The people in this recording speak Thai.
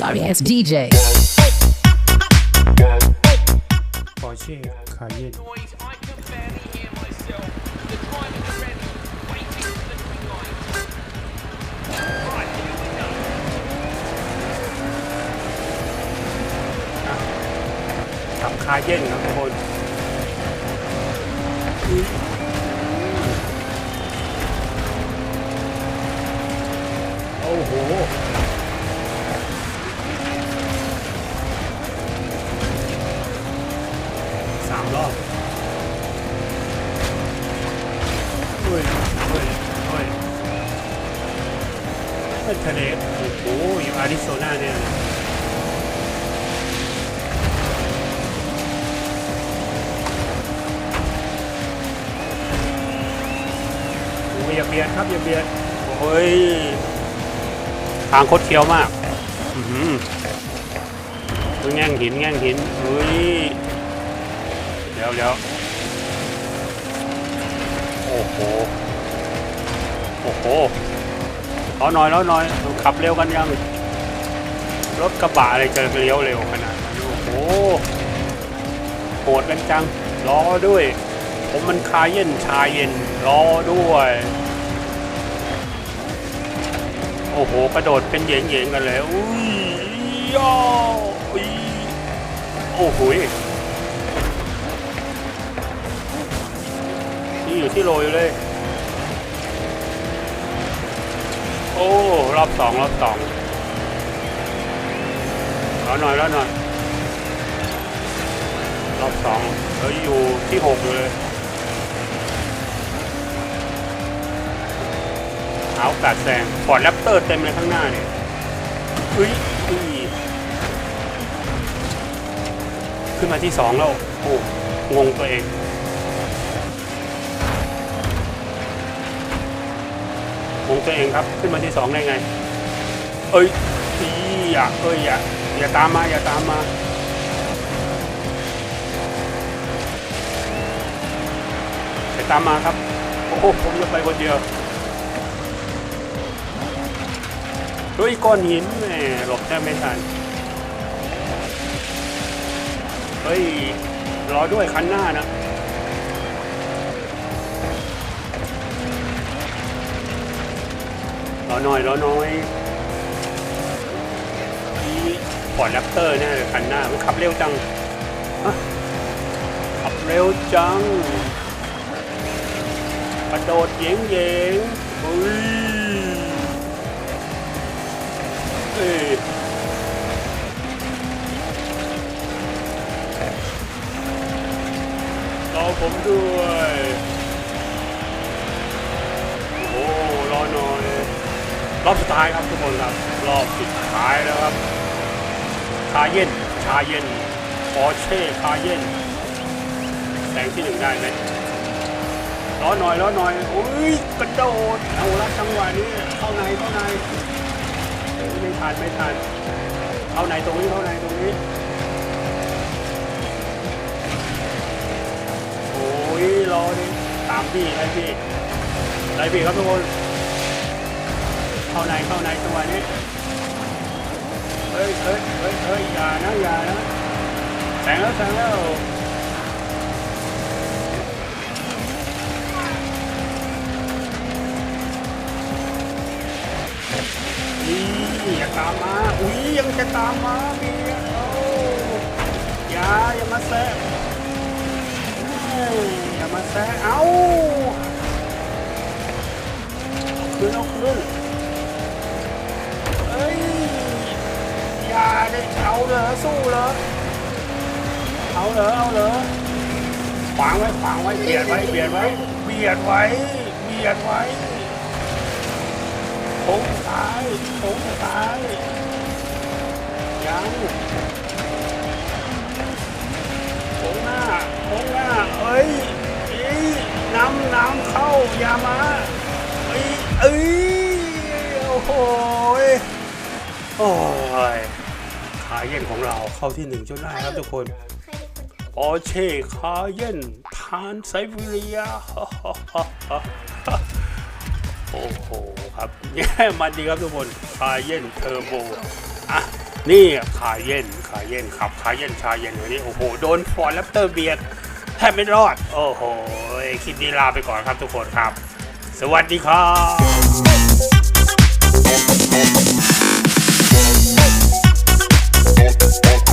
sorry ass DJ. ปอร์เช่คาเยน noise, ทะเลโอ้โหอยู่อาริโซนาเนี่ยโอ้ยอย่าเบียดครับอย่าเบียดโอ้ยทางคดเคี้ยวมากอื้อหือแง่งหินแง่งหินเฮ้ยเดี๋ยวเดี๋ยวโอ้โหโอ้โห รอหน่อยรอหน่อยขับเร็วกันยัง รถกระบะอะไรจะเลี้ยวเร็วขนาดนั้นโอ้โหโหดกันจังรอด้วย ผมมันคาเย็นชาเย็นรอด้วย โอ้โห กระโดดเป็นเหยงๆกันเลยอุ้ยย่ออุ้ยโอ้โหนี่อยู่ที่โรยเลย อ้รอบสองรอบสองรอหน่อยรอหน่อยรอบสองเฮ้ยอยู่ที่หกเลยเอากาสแซงฟอร์ดแรปเตอร์เต็มเลยข้างหน้าเนี่ยเฮ้ยอุ้ยขึ้นมาที่สองแล้วโอ้งงตัวเอง งงตัวเองครับ ขึ้นมาที่สองได้ไง เอ้ยอีอย่าเอ้ยอย่าอย่าตามมาอย่าตามมาอย่าตามมาครับ โอ้โหผมจะไปคนเดียวเฮ้ยก้อนหินแหมหลบแทบไม่ทันเฮ้ยรอด้วยคันหน้านะ รอหน่อยรอหน่อยนี่ฟอร์ดแรปเตอร์แน่เลยคันหน้ามันขับเร็วจังฮะขับเร็วจังกระโดดเยงเยงๆอุ้ย รอบสุดท้ายครับทุกคนครับ รอบสุดท้ายแล้วครับ คาเย็นชาเย็นปอเช่คาเย็นแสงที่หนึ่งได้ไหมรอหน่อยรอหน่อยอุ้ยกระโดดเอาละจังหวะนี้เข้าในเข้าในไม่ทันไม่ทันเข้าในตรงนี้เข้าในตรงนี้โอ้ยรอดิตามพี่ไล่พี่ไล่พี่ครับทุกคน เข้าในเข้าในจัวนี้เฮ้ยเฮ้ยเฮ้ยเฮ้ยอย่านะอย่านะแสงแล้วแสงแล้วนี่อย่าตามมาอุ้ยยังจะตามมาเมียโอ้อย่าอย่ามาแซะอย่ามาแซะเอาเอาคืนเอาคืนาได้เอาเหรอสู้เหรอเอาเหรอเอาเหรอขวางไว้ขวางไว้เบียดไว้เบียดไว้เบียดไว้เบียดไว้โค้งซ้ายโค้งซ้ายยังโค้งหน้าโค้งหน้าเอ้ยอีน้ำน้ำเข้ายามาเอ้ยเอ้ยโอ้โหโอ้ยาเย็นของเราเข้าที่หนึ่งจนได้ครับทุกคนปอเชคาเย็นทานไซบีเรียโอ้โหครับแย่มันดีครับทุกคนคาเย็นเทอร์โบอะนี่คาเย็นคาเย็นขับคาเย็นชาเย็นวันนี้โอ้โหโดนฟอร์แรปเตอร์เบียดแทบไม่รอด โอ้โหคลิปนี้ลาไปก่อนครับทุกคนครับ สวัสดีครับ That's